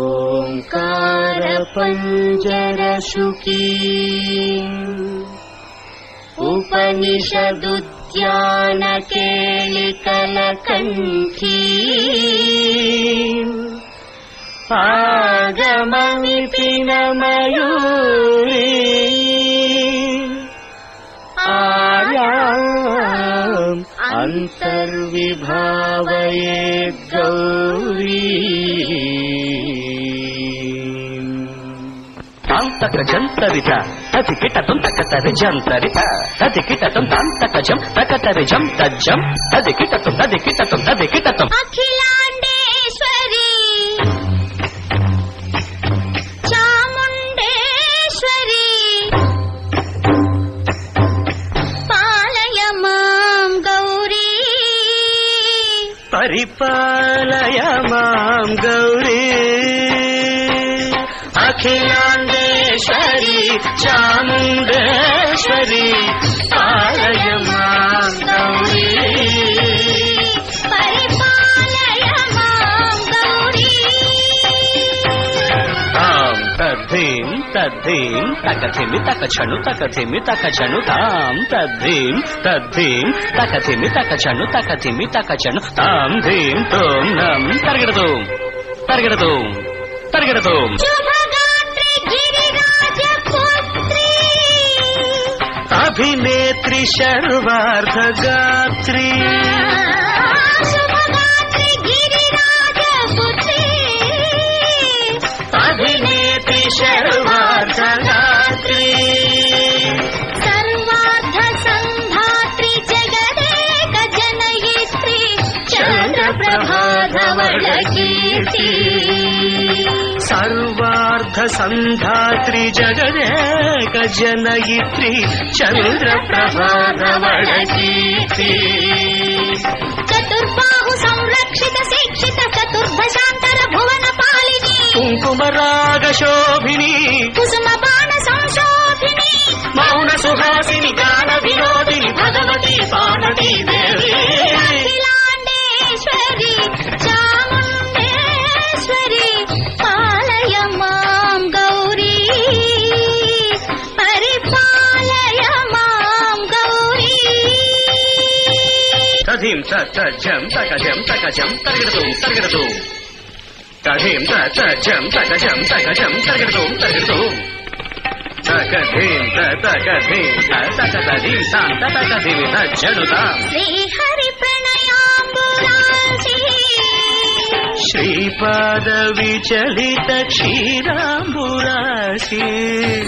ओङ्कारपञ्जरशुकी उपनिषदुद्यानकेलिकलकण्ठी। सुकी न मयूरी पागममिति नमय आया अन्तर्वि गौरी। తజ్జం అఖిలాండేశ్వరి చాముండేశ్వరి పాలయ మాం గౌరీ. పరిపాలయ మాం గౌరీ. అఖిలాండేశ్వరి చాముండేశ్వరి పాలయ మాం గౌరీ పరిపాలయ మాం గౌరీ తాం తద్ధీం తద్ధీం తకథిమి తకచను తకథిమి తకచను తాం తద్ధీం తద్ధీం తకథిమి తకచను తకథిమి తకచను తాం ధీం తోం నం తరగడదు తరగడదు తరగడదు అభినేత్రి శర్వార్ధ గాత్రి శుభగాత్రి గిరిరాజ పుత్రి అభినేత్రి శర్వార్ధ గాత్రి సర్వార్థ సంధాత్రి జగదేక జనయిత్రి చంద్రప్రభాధవళ కీర్తి సర్వార్ధ సంధాత్రి జగదేక జనయిత్రి చంద్ర ప్రభాధవళ కీర్తి చతుర్బాహు సంరక్షిత శిక్షిత చతుర్భశాంతర భువన తరగడదు తథీం తజం తకజం తకజం తరగడదు తరగడదు తకధీం తకధీం తకధీం తాం తకధీం తజ్జనుతాం శ్రీహరి ప్రణయాంబురాసి శ్రీపాద విచలిత క్షీరాంబురాశి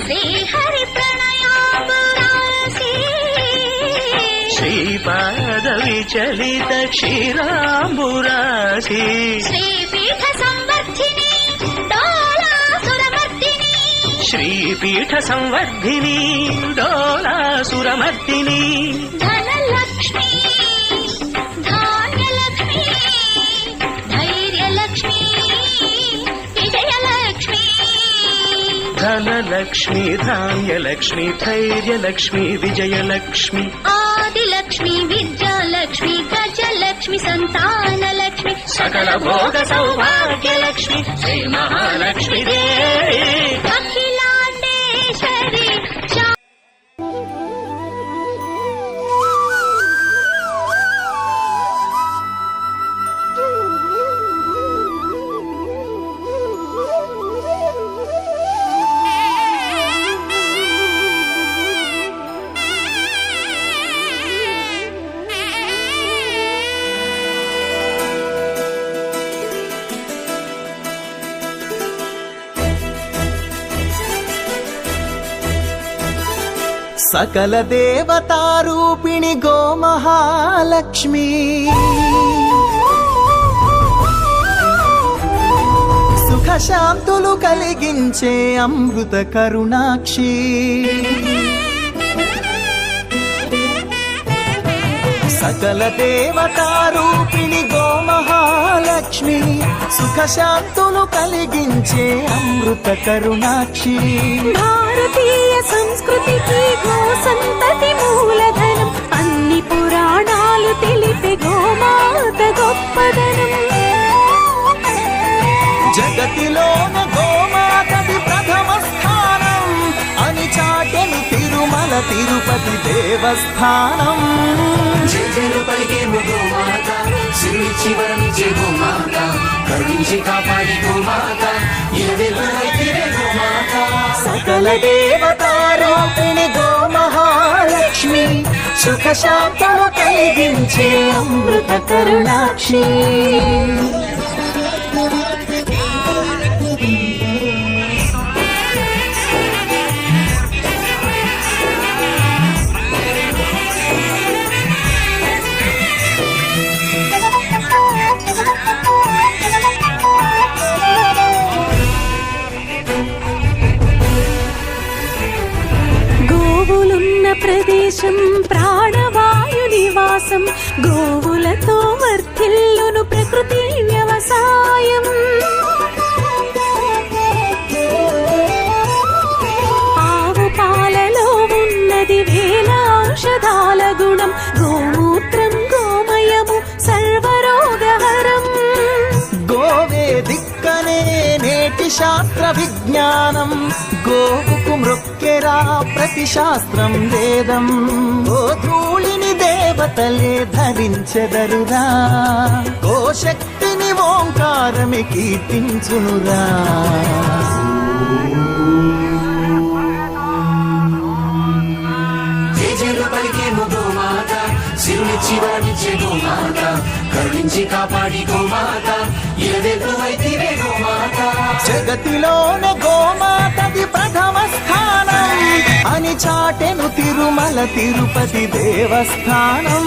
శ్రీహరి ప్రణయాంబురాసి శ్రీపాద విచలిత క్షీరాంబురాశి. శ్రీపీఠ సంవర్ధిని డోలాసురమర్దిని శ్రీపీఠ సంవర్ధిని డోలాసురమర్దిని ధనలక్ష్మి ధాన్యలక్ష్మి ధైర్యలక్ష్మి విజయలక్ష్మి. ధనలక్ష్మి ధాన్యలక్ష్మి ధైర్యలక్ష్మి విజయలక్ష్మి. ఆదిలక్ష్మి సంతానలక్ష్మి సకల భోగ సౌభాగ్యలక్ష్మి శ్రీ మహాలక్ష్మి దేవి. సకల దేవతారూపిణి గోమహాలక్ష్మి. సుఖశాంతులు కలిగించే అమృత కరుణాక్షి. సకల దేవతారూపిణి గోమహాలక్ష్మి సుఖశాంతులు కలిగించే అమృత కరుణాక్షి. భారతీ సంస్కృతికి గో సంతతి మూలధనం. అన్ని పురాణాలు తెలిపే గోమాత గొప్పదనం. జగతిలోన గోమాతది ప్రథమ స్థానం. తిరుమల తిరుపతి దేవస్థానం. జయజయలు పలికే గోమాత సిరిచి వరమించే గోమాత కరుణించి కాపాడి గోమాత ఇరవెల్లువైతే గోమాత. సకల దేవతారూపిణి సుఖ శాంతము కలిగించే అమృత కరుణాక్షి. ప్రాణవాయు నివాసం గోవులతో వర్తిల్లును ప్రకృతి వ్యవసాయం. ఆవు పాలలో ఉన్నది వేల ఔషధాల గుణం గోమూత్రం గోమయము సర్వరోగహరం. గోవే దిక్కనే నేటి శాస్త్ర విజ్ఞానం గోవుకు మృక్కెరా ప్రతి శాస్త్రం వేదం గోధూళిని దేవతలే ధరించెదరురా. గోశక్తిని ఓంకారమి కీర్తించునురా. గోమాత గోమాత కరుణించి కాపాడి గోమాత గోమాత జగతిలోనే స్థానం అని చాటెను తిరుమల తిరుపతి దేవస్థానం.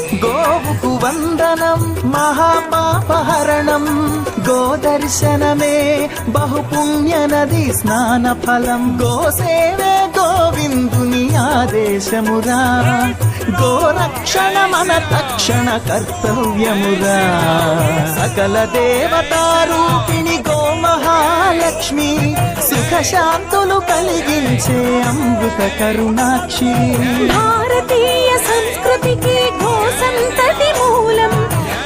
గోవుకు వందనం మహాపాపహరణం గోదర్శనమే బహుపుణ్య నది స్నాన ఫలం గోసేవే గోవిందుని ఆదేశమురా. గోరక్షణ మన తక్షణ కర్తవ్యమురా. సకల దేవతారూపిణి గో మహాలక్ష్మి శాంతులు కలిగించే అమృత కరుణాక్షి. భారతీయ సంస్కృతికి గో సంతతి మూలం.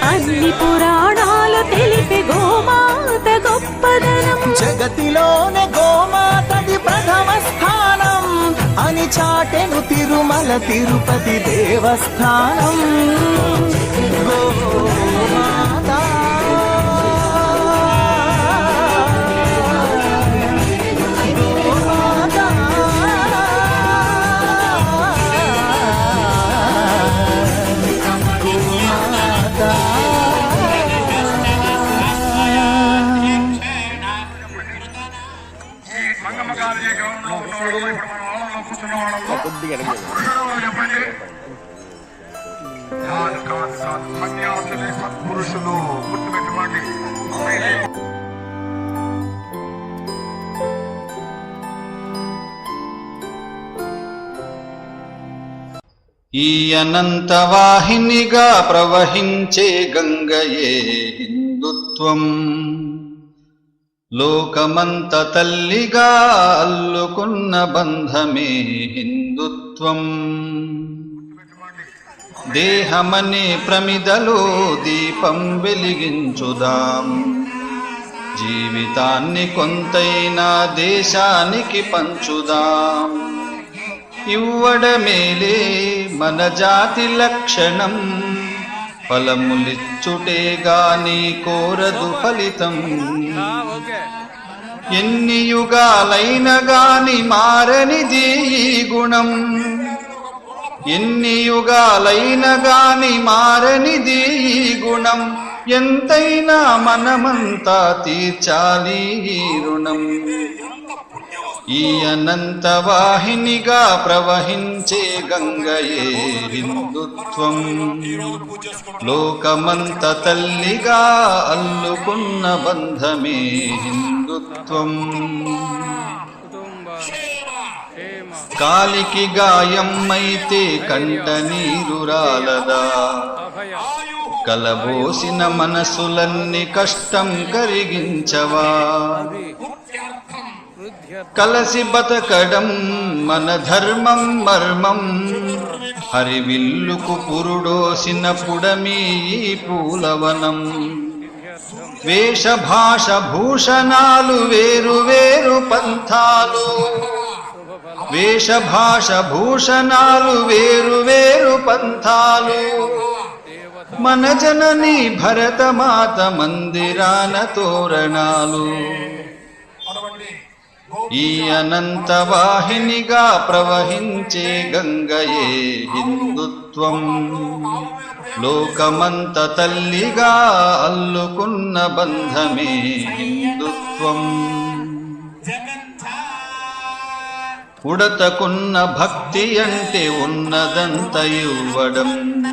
అన్ని పురాణాలు తెలిపే గోమాత గొప్పదనం. జగతిలోనే గోమాతది ప్రథమ స్థానం. అని చాటెను తిరుమల తిరుపతి దేవస్థానం. గోమాత ఈ అనంత వాహినిగా ప్రవహించే గంగయే హిందుత్వం. లోకమంత తల్లిగా అల్లుకున్న బంధమే హిందుత్వం. దేహమనే ప్రమిదలో దీపం వెలిగించుదాం. జీవితాన్ని కొంతైనా దేశానికి పంచుదాం. ఇవ్వడమేలే మన జాతి లక్షణం. ఫలములిచ్చుటే గాని కోరదు ఫలితం. ఎన్ని యుగాలైన గాని మారనిది ఈ గుణం. ఎన్ని యుగాలైన గాని మారనిది ఈ గుణం. ఎంతైనా మనమంతా తీర్చాలి ఈ రుణం. ఈ అనంత వాహినిగా ప్రవహించే గంగయే హిందుత్వం లోకమంత తల్లిగా అల్లుకున్న బంధమే హిందుత్వం. కాలికి గాయమ్మైతే కంట నీరు రాలదా కలబోసిన మనసులన్నీ కష్టం కరిగించవా. కలసి బతకడం మన ధర్మం మర్మం. హరివిల్లుకు పురుడోసిన పుడమీ పూలవనం. వేషభాష భూషణాలు వేరు వేరు పంథాలు. వేషభాష భూషణాలు వేరు వేరు పంథాలు. మన జనని భరతమాత మందిరాన తోరణాలు. ఈ అనంత వాహినిగా ప్రవహించే గంగయే హిందుత్వం. లోకమంత తల్లిగా అల్లుకున్న బంధమే హిందుత్వం. ఉడతకున్న భక్తి అంటే ఉన్నదంత ఇవ్వడం.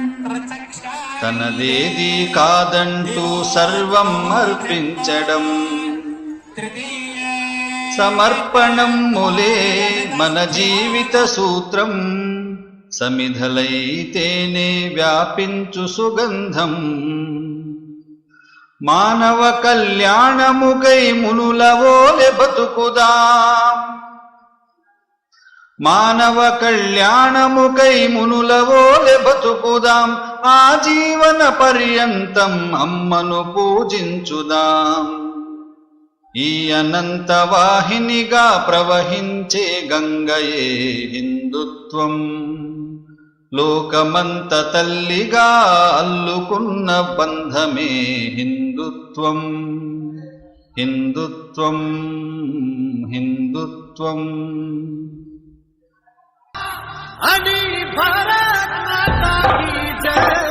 తనదేది కాదంటూ సర్వం అర్పించడం. సమర్పణం ములే మన జీవిత సూత్రం. సమిధలైతేనే వ్యాపించు సుగంధం. మానవ కళ్యాణముకై మునులవోలె బతుకుదాం. మానవ కళ్యాణముకై మునులవోలె బతుకుదాం. ఆ జీవన పర్యంతం అమ్మను పూజించుదాం. ఈ అనంత వాహినిగా ప్రవహించే గంగయే హిందుత్వం. లోకమంత తల్లిగా అల్లుకున్న బంధమే హిందుత్వం. హిందుత్వం హిందుత్వం. అని భారత్ మాతా